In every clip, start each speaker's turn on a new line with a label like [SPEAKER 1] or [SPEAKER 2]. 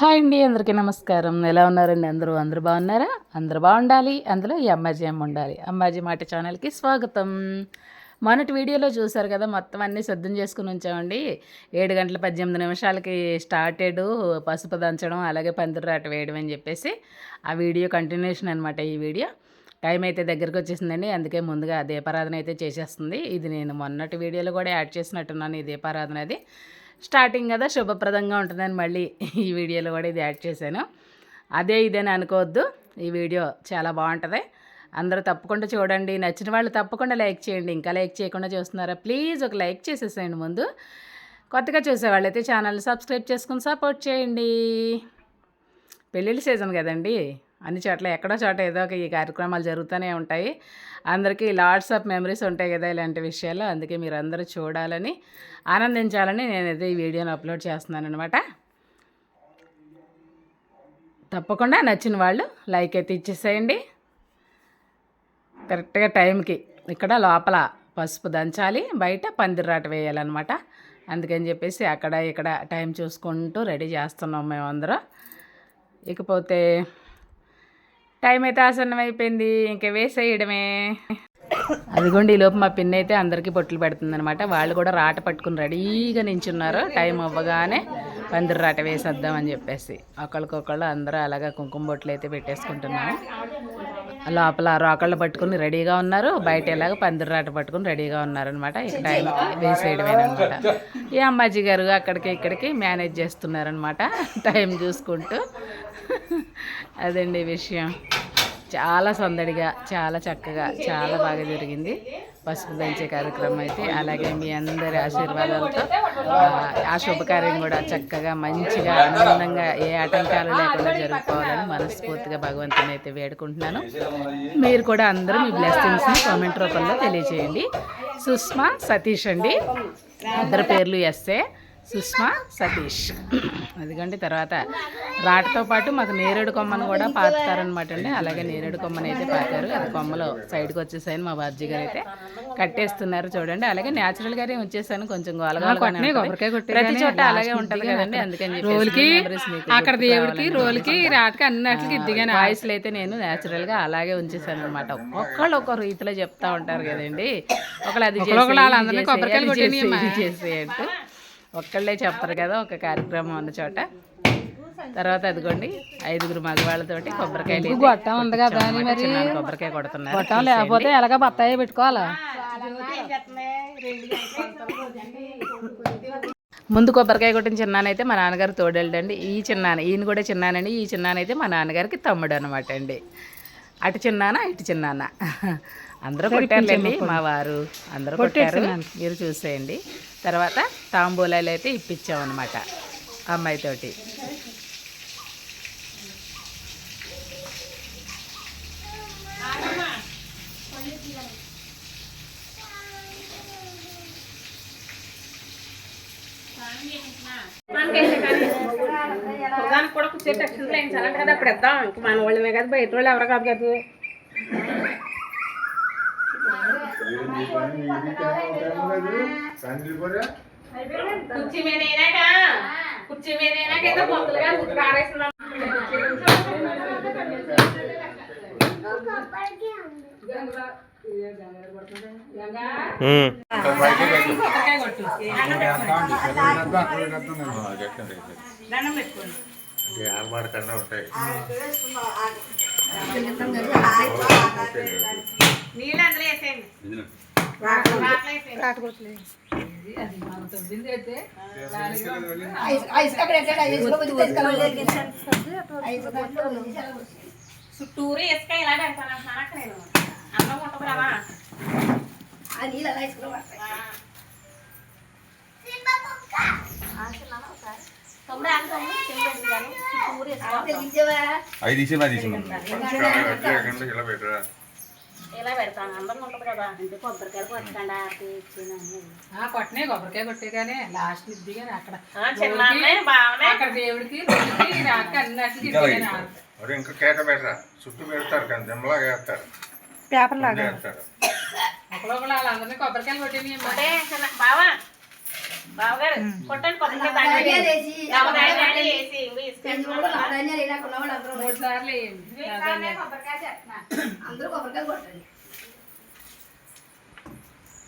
[SPEAKER 1] Hi అండి అందరికీ నమస్కారం. ఎలా ఉన్నారండి అందరూ? అందరూ బాగున్నారా? అందరూ బాగుండాలి. అందులో ఈ అమ్మాజీ అమ్మ ఉండాలి. అమ్మాజీ మాట ఛానల్కి స్వాగతం. మొన్నటి వీడియోలో చూసారు కదా మొత్తం అన్నీ సిద్ధం చేసుకుని ఉంచామండి. ఏడు గంటల పద్దెనిమిది నిమిషాలకి స్టార్టెడ్. పసుపు దంచడం అలాగే పందిరాట వేయడం అని చెప్పేసి ఆ వీడియో కంటిన్యూషన్ అనమాట ఈ వీడియో. టైం అయితే దగ్గరికి వచ్చేసిందండి. అందుకే ముందుగా దీపారాధన అయితే చేసేస్తుంది. ఇది నేను మొన్నటి వీడియోలో కూడా యాడ్ చేసినట్టున్నాను ఈ దీపారాధన అది. స్టార్టింగ్ కదా శుభప్రదంగా ఉంటుందని మళ్ళీ ఈ వీడియోలో కూడా ఇది యాడ్ చేశాను. అదే ఇదేని అనుకోవద్దు. ఈ వీడియో చాలా బాగుంటుంది. అందరూ తప్పకుండా చూడండి. నచ్చిన వాళ్ళు తప్పకుండా లైక్ చేయండి. ఇంకా లైక్ చేయకుండా చూస్తున్నారా? ప్లీజ్ ఒక లైక్ చేసేసేయండి ముందు. కొత్తగా చూసేవాళ్ళైతే ఛానల్ సబ్స్క్రైబ్ చేసుకుని సపోర్ట్ చేయండి. పెళ్ళిళ్ళ సీజన్ కదండీ. అన్ని చోట్ల ఎక్కడో చోట ఏదో ఒక ఈ కార్యక్రమాలు జరుగుతూనే ఉంటాయి. అందరికీ లాట్స్ ఆఫ్ మెమరీస్ ఉంటాయి కదా ఇలాంటి విషయాలు. అందుకే మీరు అందరూ చూడాలని ఆనందించాలని నేనైతే ఈ వీడియోని అప్లోడ్ చేస్తున్నాను అనమాట తప్పకుండా నచ్చిన వాళ్ళు లైక్ అయితే ఇచ్చేసేయండి. కరెక్ట్గా టైంకి ఇక్కడ లోపల పసుపు దంచాలి బయట పందిరాట వేయాలన్నమాట. అందుకని చెప్పేసి అక్కడ ఇక్కడ టైం చూసుకుంటూ రెడీ చేస్తున్నాం మేమందరం. ఇకపోతే టైం అయితే ఆసన్నం అయిపోయింది ఇంకా వేసేయడమే అదిగోండి ఈ లోపు మా పిన్ అయితే అందరికీ పొట్లు పెడుతుందనమాట వాళ్ళు కూడా రాట పట్టుకుని రెడీగా నించున్నారు. టైం అవ్వగానే పందిరి రాట వేసేద్దామని చెప్పేసి. ఒకళ్ళకొకళ్ళు అందరూ అలాగా కుంకుమ బొట్లు అయితే పెట్టేసుకుంటున్నాము. లోపల రోకళ్ళు పట్టుకుని రెడీగా ఉన్నారు. బయట ఎలాగ పందిరి రాట పట్టుకుని రెడీగా ఉన్నారనమాట ఇక టైం వేసేయడమేనమాట ఈ అమ్మాజీ గారు అక్కడికి ఇక్కడికి మేనేజ్ చేస్తున్నారనమాట టైం చూసుకుంటూ అదండి విషయం. చాలా సందడిగా చాలా చక్కగా చాలా బాగా జరిగింది. పసుపు దంచే కార్యక్రమం అయితే అలాగే మీ అందరి ఆశీర్వాదాలతో ఆ, శుభకార్యం కూడా చక్కగా మంచిగా ఆనందంగా ఏ ఆటంకాలు లేకుండా జరుపుకోవాలని మనస్ఫూర్తిగా భగవంతుని అయితే వేడుకుంటున్నాను. మీరు కూడా అందరూ మీ బ్లెస్సింగ్స్ని కామెంట్ రూపంలో తెలియజేయండి. సుష్మా సతీష్ అండి. ఇద్దరు పేర్లు ఎస్ఏ. సుష్మా సతీష్. అదిగండి తర్వాత రాటతో పాటు మాకు నేరేడు కొమ్మను కూడా పాతారనమాట అండి. అలాగే నేరేడు కొమ్మని అయితే పాతారు. అది కొమ్మలో సైడ్కి వచ్చేసాయని మా బాబ్జీ గారు అయితే కట్టేస్తున్నారు చూడండి. అలాగే న్యాచురల్ గానే వచ్చేసాను కొంచెం గోలగానే ప్రతి చోట అలాగే ఉంటది కదండి. అందుకని రోల్కి అక్కడ దేవుడికి రోల్కి రాటకి అన్నట్లకి ఇద్దిగానే వాయిస్లు అయితే నేను న్యాచురల్గా అలాగే ఉంచేసాను అనమాట ఒక్కొక్కళ్ళు ఒక్కో రీతిలో చెప్తా ఉంటారు కదండి. ఒకళ్ళు అది కొబ్బరికాయలు చేసేయండి ఒక్కళ్ళే చెప్తారు కదా ఒక కార్యక్రమం ఉన్న చోట. తర్వాత అదిగోండి ఐదుగురు మగవాళ్ళతోటి కొబ్బరికాయలు గొట్టం ఉంది కదా మరి? కొబ్బరికాయ కొడుతున్నారు. గొట్టం లేకపోతే ఎలాగ బత్తాయి పెట్టుకోవాలా? ముందు కొబ్బరికాయ కొట్టిన చిన్నానైతే మా నాన్నగారు తోడేళ్ళండి ఈ చిన్నాన ఈయన కూడా చిన్నానండి ఈ చిన్నానైతే మా నాన్నగారికి తమ్ముడు అనమాట అండి. అటు చిన్నాన ఇటు చిన్నాన. అందరూ కొట్టారులేండి మా వారు. అందరూ కొట్టారు. మీరు చూసేయండి. తర్వాత తాంబూలాలు అయితే ఇప్పించామన్నమాట అమ్మాయితోటి.
[SPEAKER 2] కూడా కుర్చీ టెక్షన్ వేయించాలంటే కదా అప్పుడు ఇద్దాం. ఇంక మన వాళ్ళమే కదా బయట వాళ్ళు ఎవరు కాదు కదా. కుర్చీ మీద అయినాక కుర్చీ మీద అయినాక ఏదో పొందులుగా ఉతికి ఆరేస్తున్నాం దండం పెట్టుకోండి.
[SPEAKER 3] ఏర్పాటుకన్నా ఉంటాయి
[SPEAKER 2] నీళ్ళు అందులో వేసేయండి. వాటర్ వేసేయండి చుట్టూరు ఇసుక ఇలా పెడతాను అంటున్నాను నేను అన్నం ఉంటుంది కదా తొమ్మిది ఆకు తొమ్మిది తినలేదు కానీ చుట్టూరు ఇసుక
[SPEAKER 3] అవి తీసి నా తీసి ఇలా పెట్టరా
[SPEAKER 2] ఇలా పెడతాను అందంగా ఉంటుంది కదా అంటే కొబ్బరికాయలు కొట్టకుండా ఇచ్చిన
[SPEAKER 1] కొట్టనే కొబ్బరికాయ కొట్టే కానీ లాస్ట్ ఇది కానీ అక్కడ
[SPEAKER 2] చిన్న అన్నయ్య బావనే
[SPEAKER 1] అక్కడ దేవుడికి రోజుకి రాక అన్నట్లు
[SPEAKER 3] ఇంకా అలాగే. మరి ఇంకా కేక పెట్టరా చుట్టూ పెడతారు కానీ దిమ్మలాగా వేస్తారు
[SPEAKER 2] పేపర్
[SPEAKER 3] ముందే వేస్తారు
[SPEAKER 1] ఒకళ్ళు వాళ్ళందరినీ కొబ్బరికాయలు కొట్టినాయి
[SPEAKER 2] అంటే చిన్న బావా బావగారు కొట్టండి కొబ్బరికాయ దండ వేసి. ఎవరు దండ వేసి, ఇంకో ఇసుక
[SPEAKER 4] ఇందులో కూడా లావణ్యాలు వేయలేక ఉన్న వాళ్ళు అందరూ
[SPEAKER 1] మూడు సార్లు వేయండి లావణ్య.
[SPEAKER 4] అందరూ కొబ్బరికాయ కొట్టండి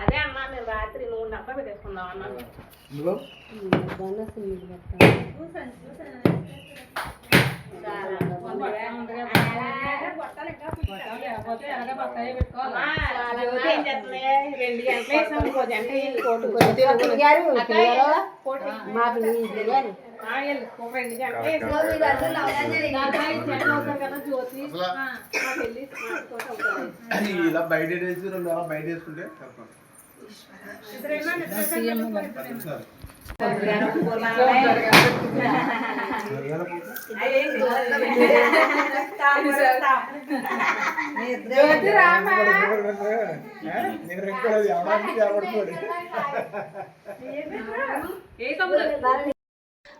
[SPEAKER 2] అదే అమ్మా మేము రాత్రి నువ్వు డబ్బా పెట్టేసుకుందాం అన్నాను.
[SPEAKER 5] ఇలా బయట రెండు బయట వేసుకుంటే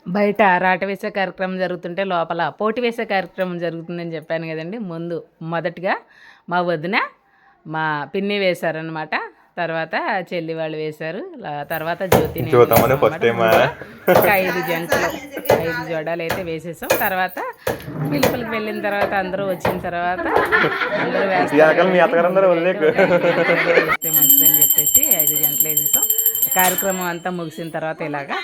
[SPEAKER 1] బయట రాట వేసే కార్యక్రమం జరుగుతుంటే లోపల పోటీ వేసే కార్యక్రమం జరుగుతుందని చెప్పాను కదండి. ముందు మొదటిగా మా వదిన మా పిన్ని వేశారనమాట తర్వాత చెల్లి వాళ్ళు వేశారు. తర్వాత జ్యోతి ఐదు జంటలు ఐదు జోడాలు అయితే వేసేసాం. తర్వాత పిలుపులకు వెళ్ళిన తర్వాత అందరూ వచ్చిన తర్వాత అందరూ వేస్తే మంచిదని చెప్పేసి ఐదు గంటలు వేసేసాం. కార్యక్రమం అంతా ముగిసిన తర్వాత ఇలాగా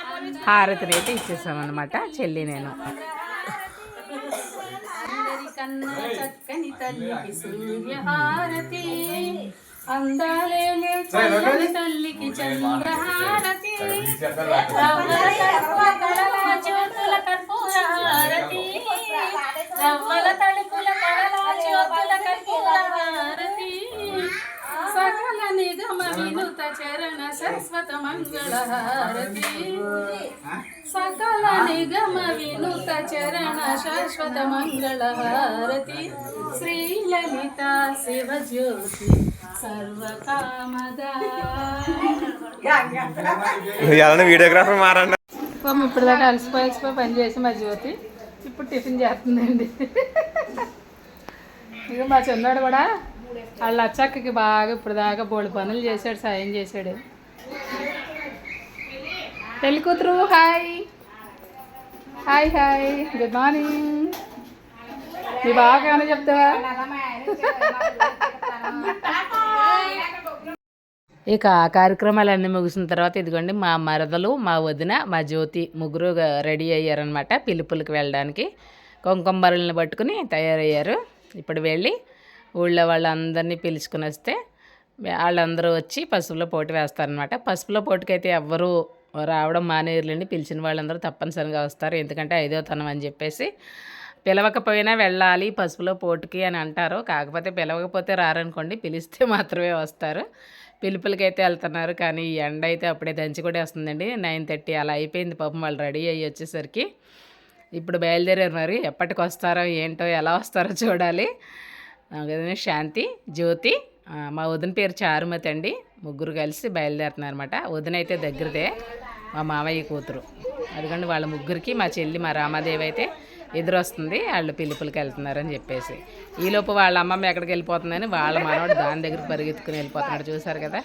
[SPEAKER 1] హారతిని అయితే ఇచ్చేసాం అనమాట చెల్లి నేను.
[SPEAKER 6] కన్నా చక్కని తల్లికి సూర్యహారతి అందాలేలే తల్లికి చంద్రహారతి. జ్యోతుల కర్పూర హారతి రవ్వల తడుపుల కడల జ్యోతుల కర్పూర హారతి సకల నిగమ వినుత చరణ శాశ్వత మంగళ హారతి సకల నిగమ వినుత చరణ శాశ్వత మంగళ హారతి శ్రీ సర్వకామదా.
[SPEAKER 5] వీడియోగ్రాఫర్ మారండి
[SPEAKER 1] పాపం ఇప్పుడు దాకా అలసిపోయి అలసిపోయి పని చేసి మా జ్యోతి ఇప్పుడు టిఫిన్ చేస్తుందండి. ఇక మా చిన్నాడు కూడా వాళ్ళ అచ్చక్కకి బాగా ఇప్పుడు దాకా బోడు పనులు చేశాడు సాయం చేశాడు. పెళ్ళి కూతురు hi. Hi hi. Good morning మీ బాగా ఏమైనా చెప్తావా? ఇక ఆ కార్యక్రమాలన్నీ ముగిసిన తర్వాత ఇదిగోండి మా మరదలు మా వదిన మా జ్యోతి ముగ్గురు రెడీ అయ్యారనమాట పిలుపులకు వెళ్ళడానికి. కుంకుమ పట్టుకుని తయారయ్యారు. ఇప్పుడు వెళ్ళి ఊళ్ళో వాళ్ళందరినీ పిలుచుకుని వస్తే వాళ్ళందరూ వచ్చి పసుపులో పోటీ వేస్తారనమాట పసుపులో పోటీకైతే ఎవ్వరూ రావడం మానేరులేండి పిలిచిన వాళ్ళందరూ తప్పనిసరిగా వస్తారు. ఎందుకంటే ఐదో తనం అని చెప్పేసి పిలవకపోయినా వెళ్ళాలి పసుపులో పోటుకి అని అంటారు. కాకపోతే పిలవకపోతే రారనుకోండి పిలిస్తే మాత్రమే వస్తారు. పిలుపులకైతే వెళ్తున్నారు. కానీ ఈ ఎండ అయితే అప్పుడే దంచి కూడా వస్తుందండి నైన్ థర్టీ అలా అయిపోయింది పాపం. వాళ్ళు రెడీ అయ్యి వచ్చేసరికి ఇప్పుడు బయలుదేరారు మరి. ఎప్పటికి వస్తారో ఏంటో ఎలా వస్తారో చూడాలి. శాంతి జ్యోతి మా వదిన పేరు చారుమతి అండి. ముగ్గురు కలిసి బయలుదేరుతున్నారు అనమాట వదిన అయితే దగ్గరదే. మా మామయ్య కూతురు. అందుకని వాళ్ళ ముగ్గురికి మా చెల్లి మా రామాదేవి అయితే ఎదురొస్తుంది. వాళ్ళు పిలుపులకి వెళ్తున్నారని చెప్పేసి ఈలోపు వాళ్ళ అమ్మమ్మ ఎక్కడికి వెళ్ళిపోతుందని వాళ్ళ మనవాడు దాని దగ్గర పరిగెత్తుకుని వెళ్ళిపోతున్నాడు. చూసారు కదా?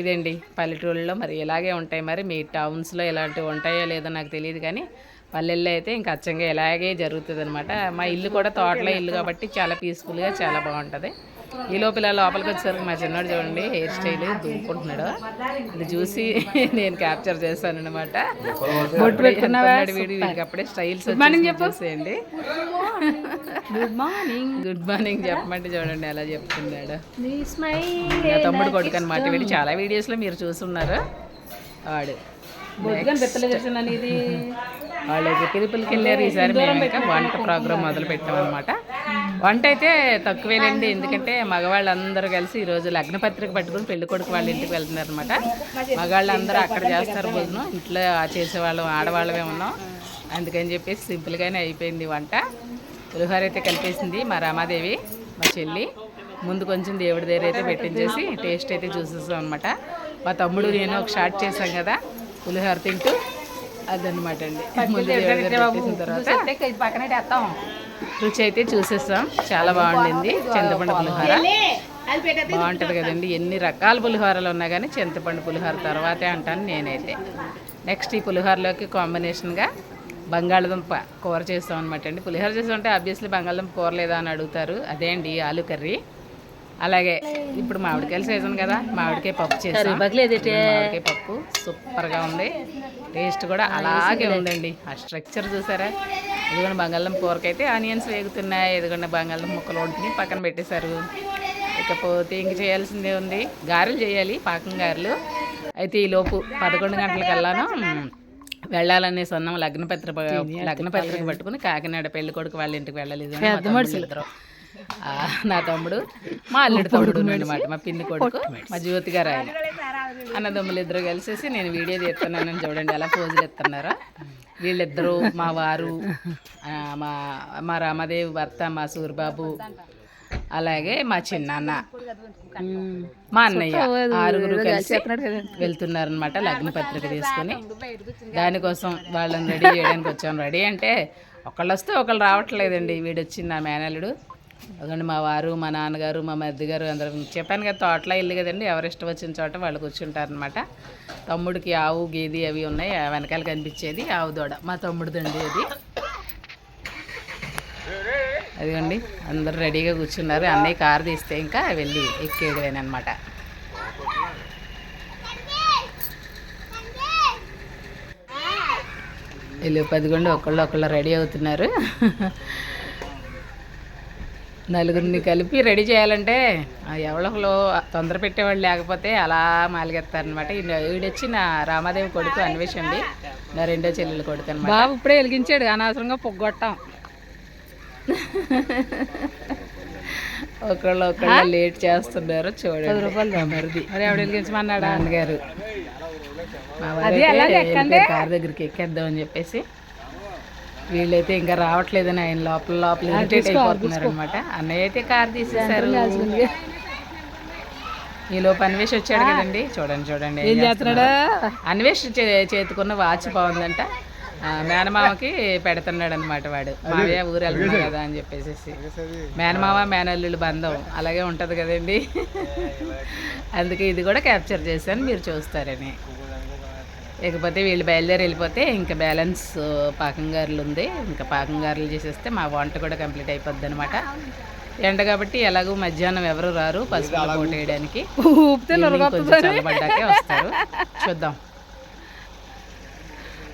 [SPEAKER 1] ఇదండి పల్లెటూళ్ళలో మరి ఇలాగే ఉంటాయి మరి. మీ టౌన్స్లో ఇలాంటివి ఉంటాయో లేదో నాకు తెలియదు కానీ పల్లెల్లో అయితే ఇంకా అచ్చంగా ఇలాగే జరుగుతుంది అనమాట మా ఇల్లు కూడా తోటలో ఇల్లు కాబట్టి చాలా పీస్ఫుల్గా చాలా బాగుంటుంది. ఈ లోపల లోపలికి వచ్చేసరికి మా చిన్నోడు చూడండి హెయిర్ స్టైల్ దువ్వుకుంటున్నాడు. ఇది చూసి నేను క్యాప్చర్ చేశాను అనమాట వీడికి అప్పుడే స్టైల్స్ చెప్పేసేయండి గుడ్ మార్నింగ్ గుడ్ మార్నింగ్ చెప్పమంటే చూడండి ఎలా చెప్తున్నాడు. తమ్ముడు కొడుకు అనమాట వీడు చాలా వీడియోస్లో మీరు చూస్తున్నారు వాడు వాళ్ళకి పిలుపులకి వెళ్ళారు. ఈసారి మేము ఇంకా వంట ప్రోగ్రామ్ మొదలు పెట్టాం అనమాట వంట అయితే తక్కువేనండి ఎందుకంటే మగవాళ్ళందరూ కలిసి ఈరోజు లగ్న పత్రిక పట్టుకుని పెళ్ళి కొడుకు వాళ్ళ ఇంటికి వెళ్తున్నారు అనమాట మగవాళ్ళందరూ అక్కడ చేస్తారు భోజనం. ఇంట్లో చేసేవాళ్ళం ఆడవాళ్ళమే ఉన్నాం. అందుకని చెప్పేసి సింపుల్గానే అయిపోయింది వంట. పులిహోర అయితే కలిపేసింది మా రామాదేవి మా చెల్లి. ముందు కొంచెం దేవుడి దగ్గర అయితే పెట్టించేసి టేస్ట్ అయితే చూసేసాం అనమాట మా తమ్ముడు నేను ఒక షార్ట్ చేశాం కదా పులిహోర తింటూ అదనమాట అండి. ముందు దేవుడి దగ్గర పెట్టేసిన తర్వాత రుచి అయితే చూసేసాం చాలా బాగుండింది. చింతపండు పులిహోర. బాగుంటుంది కదండి. ఎన్ని రకాల పులిహోరలు ఉన్నా కానీ చింతపండు పులిహోర తర్వాతే అంటాను నేనైతే. నెక్స్ట్ ఈ పులిహోరలోకి కాంబినేషన్గా బంగాళదుంప కూర చేస్తాం అనమాట అండి. పులిహోర చేస్తుంటే ఆబ్వియస్లీ బంగాళదుంప కూర లేదా అని అడుగుతారు. అదే అండి ఆలు కర్రీ. అలాగే ఇప్పుడు మామిడికాయల సీజన్ కదా మామిడికాయ పప్పు చేస్తాం. మామిడికాయ పప్పు సూపర్గా ఉంది. టేస్ట్ కూడా అలాగే ఉందండి. ఆ స్ట్రక్చర్ చూసారా? ఇదిగోండి బంగాళదుంప కూరకైతే ఆనియన్స్ వేగుతున్నాయి. ఇదిగోండి బంగాళదుంప ముక్కలు వండుకుని పక్కన పెట్టేశారు. ఇకపోతే ఇంక చేయాల్సిందే ఉంది. గారెలు చేయాలి పాకం గారెలు. అయితే ఈ లోపు పదకొండు గంటలకల్లాను వెళ్ళాలనేసి అన్నాం లగ్న పత్రిక లగ్న పత్రిక పట్టుకుని కాకినాడ పెళ్ళి కొడుకు వాళ్ళ ఇంటికి వెళ్ళాలి ఇద్దరు. నా తమ్ముడు మా అల్లుడు తమ్ముడు అనమాట మా పిన్ని కొడుకు మా జ్యోతి గారు ఆయన. అన్నదమ్ములు ఇద్దరు కలిసేసి నేను వీడియో తీస్తున్నానని చూడండి ఎలా పోజులు ఇస్తున్నారో. వీళ్ళిద్దరూ మా వారు మా మా రామదేవి భర్త మా సూరిబాబు అలాగే మా చిన్నాన్న మా అన్నయ్య ఆరుగురు కలిసి వెళ్తున్నారనమాట లగ్న పత్రిక తీసుకుని. దానికోసం వాళ్ళని రెడీ చేయడానికి వచ్చాం. రెడీ అంటే ఒకళ్ళు వస్తే ఒకళ్ళు రావట్లేదండి. వీడు వచ్చింది నా మేనల్లుడు. అదండి మా వారు మా నాన్నగారు మా మద్దిగారు అందరూ. చెప్పాను కదా తోటలో ఇల్లు కదండి ఎవరు ఇష్టం వచ్చిన చోట వాళ్ళు కూర్చుంటారనమాట తమ్ముడికి ఆవు గేది అవి ఉన్నాయి ఆ వెనకాల కనిపించేది ఆవు దూడ. మా తమ్ముడిదండి అది. అదిగోండి అందరు రెడీగా కూర్చున్నారు. అన్నయ్య కారు తీస్తే ఇంకా వెళ్ళి ఎక్కేయడమేనమాట వీళ్ళు పదిగొండి ఒకళ్ళు ఒకళ్ళు రెడీ అవుతున్నారు. నలుగురిని కలిపి రెడీ చేయాలంటే ఆ ఎవరిలో తొందర పెట్టేవాళ్ళు లేకపోతే అలా మాలిగెత్తారనమాట ఈడొచ్చి నా రామాదేవి కొడుకు అన్వేషండి నా రెండో చెల్లెలు కొడుకు అనమాట
[SPEAKER 6] బాబు ఇప్పుడే వెలిగించాడు అనవసరంగా పొగ్గొట్టాం.
[SPEAKER 1] ఒకళ్ళు ఒకళ్ళు లేట్ చేస్తున్నారు చూడండి. రూపాయలు మరిది.
[SPEAKER 6] మరి ఎవడు వెలిగించమన్నాడా? ఎక్కండి?
[SPEAKER 1] కార్ దగ్గరికి ఎక్కేద్దాం అని చెప్పేసి వీళ్ళైతే ఇంకా రావట్లేదని ఆయన లోపల లోపల ఇరిటేట్ అయిపోతున్నారు అనమాట అన్నయ్య అయితే కార్ తీసేశారు. ఈ లోపు అన్వేష్ వచ్చాడు కదండి. చూడండి చూడండి ఏం చేస్తున్నాడు? అన్వేష్ చే- చేతికున్న వాచ్ బాగుందంట. ఆ, మేనమామకి పెడుతున్నాడు అనమాట వాడు మావయ్య ఊరు వెళ్తున్నాడు కదా అని చెప్పేసి మేనమామ మేనల్లుడు బంధం. అలాగే ఉంటుంది కదండి. అందుకే ఇది కూడా క్యాప్చర్ చేశాను మీరు చూస్తారని. ఇకపోతే వీళ్ళు బయలుదేరి వెళ్ళిపోతే ఇంకా బ్యాలెన్స్ పాకంగారులు ఉంది. ఇంకా పాకంగారులు చేసేస్తే మా వంట కూడా కంప్లీట్ అయిపోద్ది అనమాట ఎండ కాబట్టి ఎలాగో మధ్యాహ్నం ఎవరు రారు పసుపు పోటీ వేయడానికి. చల్లబడ్డాకే వస్తారు. చూద్దాం.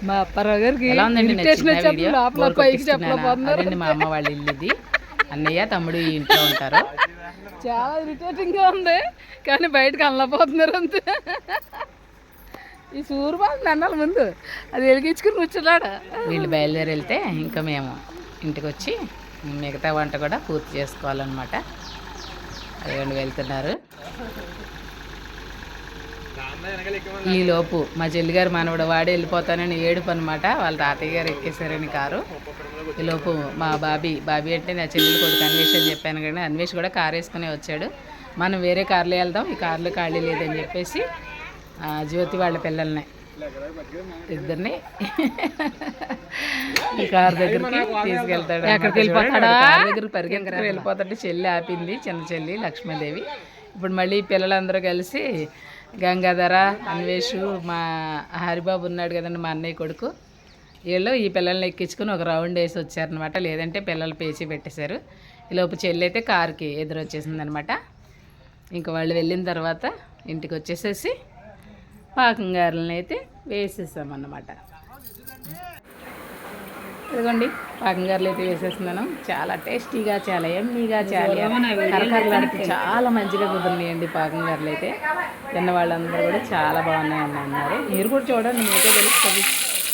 [SPEAKER 6] మా అప్పారావు గారికి
[SPEAKER 1] ఎలా ఉందండి అదండి మా అమ్మ వాళ్ళ ఇల్లు ఇది. అన్నయ్య తమ్ముడు ఈ ఇంట్లో ఉంటారు.
[SPEAKER 6] చాలా ఇరిటేటింగ్గా ఉంది. కానీ బయటకు అనలేకపోతున్నారు అంతే. ఈ సూర్యబాబు నన్నాలి ముందు. అది వెలిగించుకుని కూర్చున్నాడు.
[SPEAKER 1] వీళ్ళు బయలుదేరి వెళ్తే ఇంకా మేము ఇంటికి వచ్చి మిగతా వంట కూడా పూర్తి చేసుకోవాలన్నమాట. అదిగోండి వెళ్తున్నారు. ఈ లోపు మా చెల్లిగారు మనవడు వాడి వెళ్ళిపోతానని ఏడుపు అనమాట వాళ్ళ తాతయ్య గారు ఎక్కేశారని కారు. ఈ లోపు మా బాబీ బాబీ అంటే నా చెల్లెలు కొడుకు అన్వేష్ అని చెప్పాను కానీ అన్వేష్ కూడా కారు వేసుకునే వచ్చాడు. మనం వేరే కార్లో వెళ్దాం ఈ కార్లో ఖాళీ లేదని చెప్పేసి జ్యోతి వాళ్ళ పిల్లల్ని. ఇద్దరిని. ఈ కార్ దగ్గరికి తీసుకెళ్తాడు ఎక్కడికి వెళ్ళిపోతాడా? దగ్గర పరిగెత్తుకు వెళ్ళిపోతాడు. చెల్లి ఆపింది చిన్న చెల్లి లక్ష్మీదేవి. ఇప్పుడు మళ్ళీ పిల్లలందరూ కలిసి గంగాధర అన్వేషు మా హరిబాబు ఉన్నాడు కదండి మా అన్నయ్య కొడుకు. వీళ్ళు ఈ పిల్లల్ని ఎక్కించుకుని ఒక రౌండ్ వేసి వచ్చారనమాట లేదంటే పిల్లలు పేచి పెట్టేశారు. ఈ లోపు చెల్లి అయితే కార్కి ఎదురొచ్చేసింది అనమాట ఇంకా వాళ్ళు వెళ్ళిన తర్వాత ఇంటికి వచ్చేసేసి పాకం గారెలను అయితే వేసేసామన్నమాట. ఇదిగోండి పాకం గారెలు అయితే వేసేస్తున్నాను. చాలా టేస్టీగా చాలా ఎమ్మీగా చాలా కరకరలాడుతూ చాలా మంచిగా కుదిరినాయండి పాకం గారెలు అయితే. తిన్న వాళ్ళందరూ కూడా చాలా బాగున్నాయని అన్నారు. మీరు కూడా చూడండి మీకే తెలుస్తుంది.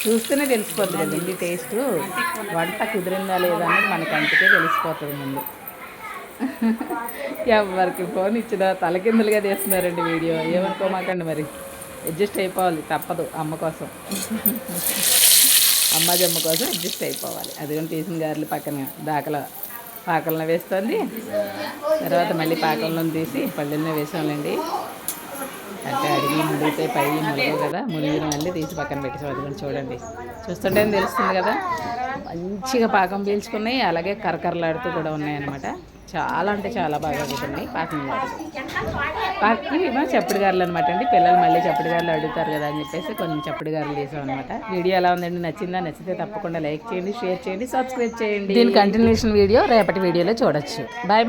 [SPEAKER 1] చూస్తేనే తెలిసిపోతుంది కదండి టేస్ట్. వంట కుదిరిందా లేదా అనేది మనకి అంతకే తెలిసిపోతుంది ముందు. ఎవరికి ఫోన్ ఇచ్చినా తలకిందులుగా తీస్తున్నారండి వీడియో. ఏమనుకోమాకండి మరి? అడ్జస్ట్ అయిపోవాలి తప్పదు అమ్మ కోసం. అమ్మ జమ్మ కోసం అడ్జస్ట్ అయిపోవాలి. అదిగో తీసిన గారెలు పక్కన దాకల పాకలను వేస్తుంది. తర్వాత మళ్ళీ పాకలను తీసి పళ్ళెల్లో వేసామండి. అంటే అడిగి మునిగితే పై మునగవు కదా మునిగిన మళ్ళీ తీసి పక్కన పెట్టేసాం. అదిగోండి చూడండి. చూస్తుంటే తెలుస్తుంది కదా? మంచిగా పాకం పీల్చుకున్నాయి అలాగే కరకరలాడుతూ కూడా ఉన్నాయన్నమాట. చాలా అంటే చాలా బాగా కుదిరినాయి పాకం పాకి ఏమో చప్పుడు గారెలు అనమాట అండి. పిల్లలు మళ్ళీ చప్పుడు గారెలు అడుగుతారు కదా అని చెప్పేసి కొంచెం చప్పుడు గారెలు చేసాం అనమాట వీడియో ఎలా ఉందండి? నచ్చిందా? నచ్చితే తప్పకుండా లైక్ చేయండి షేర్ చేయండి సబ్స్క్రైబ్ చేయండి. దీని కంటిన్యూషన్ వీడియో రేపటి వీడియోలో చూడొచ్చు. బాయ్